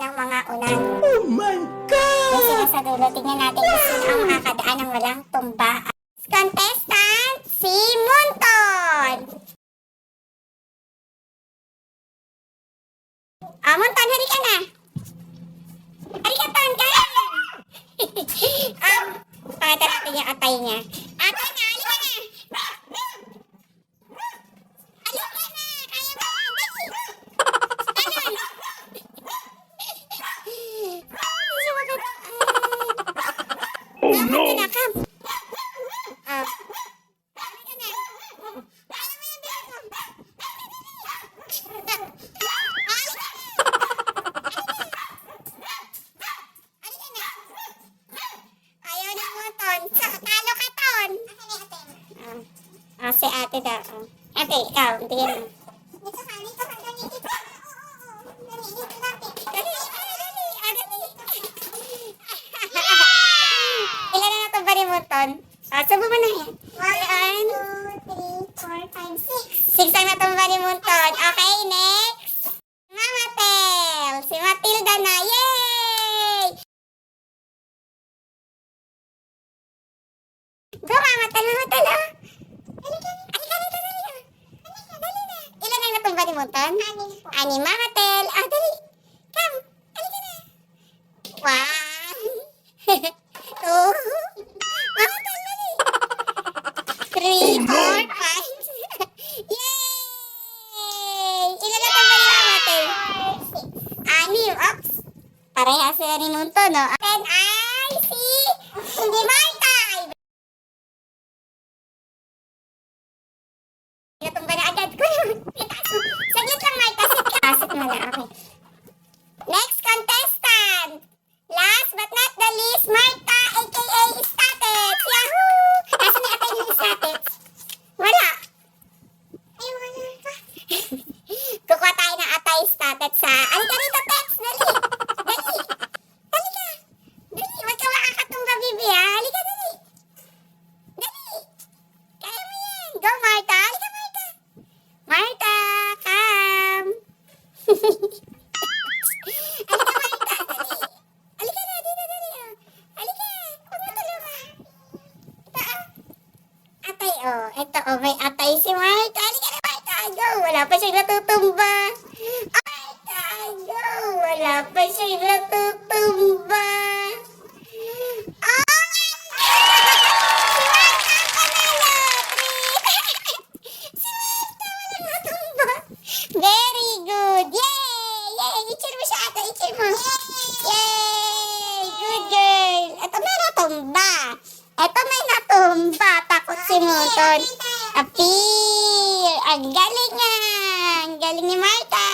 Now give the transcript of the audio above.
ng mga unan. Oh my God! Yung sila sa dulo, tingnan natin kung sino ang makakadaan ng walang tumba. Contestant, si Munton! Ah, Munton, hari ka na! Hari ka, Ton, um, pakita natin yung atay niya. Ka, Ton. Ah, ah, si ate daw. Ate, ikaw. Tingin mo. Ni Muton? Ah, subo mo na yan. One, two, three, four, five, six. Six ang natumba ni Munton. Okay, next. Mama Tel. Si Matilda na. Yay! Go, Mama Tel. Mama Tel, ah. Ilan ang natumba ni Munton? Anim po. Anim, Mama Tel. Ah, dali. Come. Halika na. One. Parehas sila ni Munton, no? Then I see hindi Marta. Natumba na agad ko. Saglit lang, Marta. Mo na. Okay. Next Wala pa siyang natutumba. Marta, go. Wala pa siyang natutumba. Oh, natumba. Very good. Yay! Yay! Ichir mo siya ata. Ichir mo. Yay! Good girl. Ito may natumba. Ito may natumba. Takot si Muton. Appear. Ang galing nga galing ni Marta!